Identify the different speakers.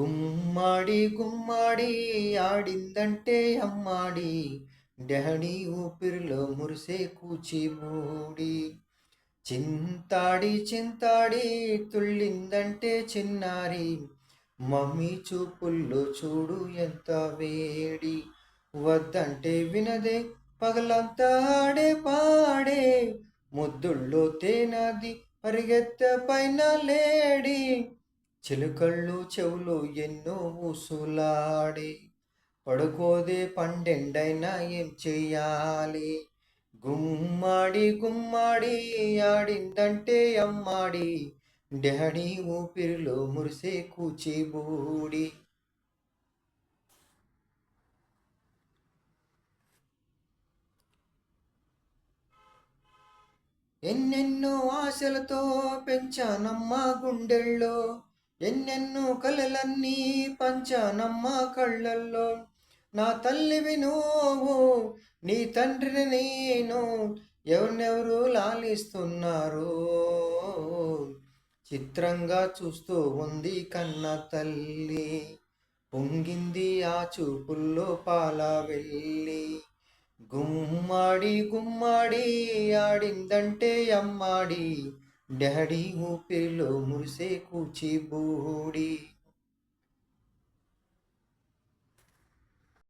Speaker 1: గుమ్మాడి గుమ్మాడి ఆడిందంటే అమ్మాడి. డాడీ ఊపిరిలో మురిసే కూచిబూడి చింతాడి చింతాడి తుళ్ళిందంటే చిన్నారి. మమ్మీ చూపుల్లో చూడు ఎంత వేడి. వద్దంటే వినదే పగలంతా ఆడే పాడే. ముద్దుల్లో తేనది పరిగెత్త పైన లేడి. చిలుకళ్ళు చెవులు ఎన్నో ఊసులాడి పడుకోదే పండెండైనా ఏం చెయ్యాలి? గుమ్మాడి గుమ్మాడి ఆడిందంటే అమ్మాడి డాడీ ఊపిరిలో మురిసే కూచిబూడి ఎన్నెన్నో ఆశలతో పెంచానమ్మ గుండెల్లో ఎన్నెన్నో కలలన్నీ పంచానమ్మ కళ్ళల్లో. నా తల్లివి నువ్వు నీ తండ్రిని నేను ఎవరినెవరు లాలిస్తున్నారు. చిత్రంగా చూస్తూ ఉంది కన్న తల్లి. పొంగింది ఆ చూపుల్లో పాల వెళ్ళి గుమ్మాడి గుమ్మాడి ఆడిందంటే అమ్మాడి. డాడీ ఊపిరిలో మురిసే కూచిబూడి